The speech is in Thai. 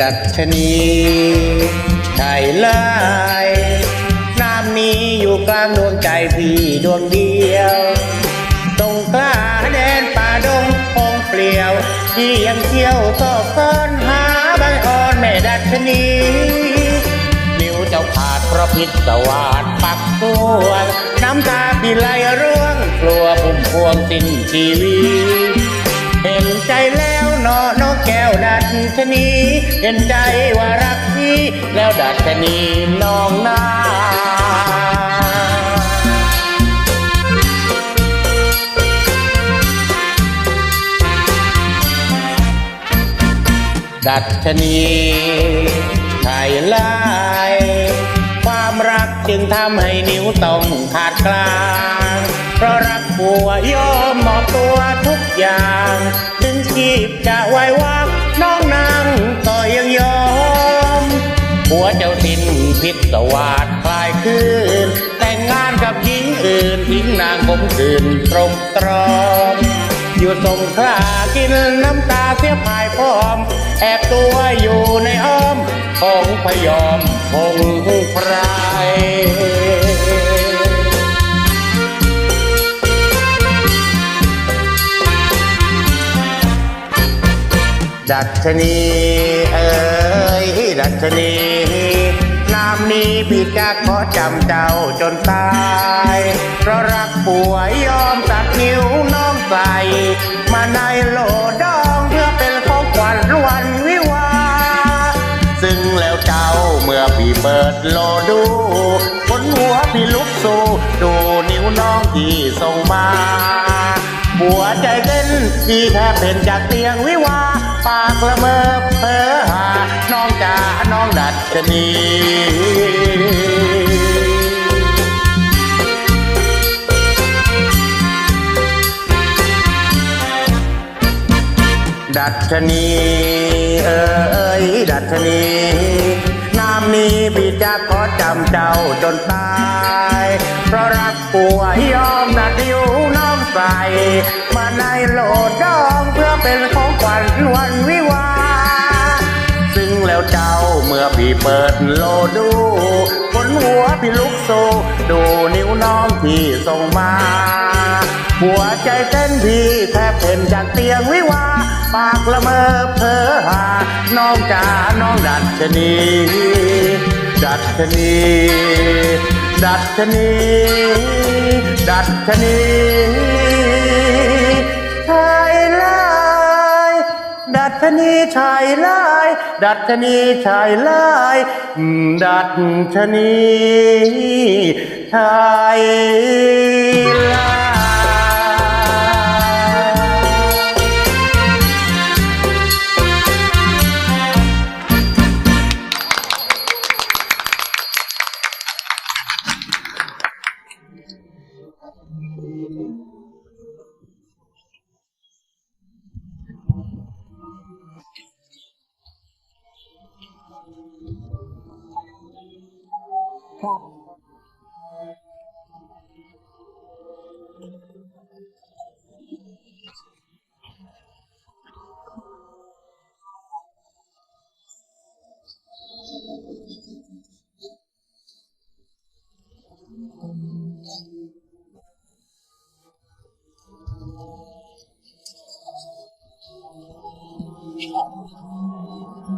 ดัชนีใช่เลยน้ำนี้อยู่กลางดวงใจพี่ดวงเดียว ตรงกล้าแดนป่าดงคงเปลี่ยว ที่ยังเที่ยวก็ค้นหาใบอ่อนแม่ดัชนีนิ้วเจ้าขาดเพราะพิษสวาดปักตัวน้ำตาพี่ไหลร่วงกลัวพุ่มพวงสิ้นชีวิตเห็นใจแล้ว นอนกแก้วดัชนีเห็นใจว่ารักพี่แล้วดัชนีน้องนาดัชนีไทยลายความรักจึงทำให้นิ้วต้องขาดกลาง เพราะรักผัวยอมมอบตัวทุกอย่าง ถึงชีพจะไว้วักน้องนางก็ยังยอมหัวเจ้าสิ้นพิษสวาดคลายคืน แต่งงานกับหญิงอื่นทิ้งนางผมคืนตรงตรอมอยู่สงขลากินน้ำตาเสียพายพร้อม แอบตัวอยู่ในอ้อม ของพยอมคงพร ดัชนีเอ้ยดัชนีนามนี้พี่จะขอจำเจ้าจนตาย เพราะรักป่วยยอมตัดนิ้วน้องใส่มาในโลดองเพื่อเป็นของขวัญวันวิวา ซึ่งแล้วเจ้าเมื่อพี่เปิดโลดูบนหัวพี่ลุกสู้ดูนิ้วน้องที่ส่งมา หัวใจเต้นที่แทบเป็นจากเตียงวิวา ปากละเมอเพ้อหา น้องจ๋าน้องดัชนีดัชนีเอ้ยดัชนีนามนี้พี่จะขอจำเจ้าจนตาย เพราะรักป่วยยอมนัดดิวน้องใสมาในโหลดดอง วัญวันวิวา ซึ่งแล้วเจ้าเมื่อพี่เปิดโลดูบนหัวพี่ลุกโซดูนิ้วน้องที่ส่งมา หัวใจเต้นพี่แทบเป็นจากเตียงวิวา ปากละเมอเพ้อหา น้องจ๋าน้องดัชนี ดัชนี ดัชนี ดัชนีชายลา นีชายลาย ดัชนีชายลาย ดัชนีชาย ลายค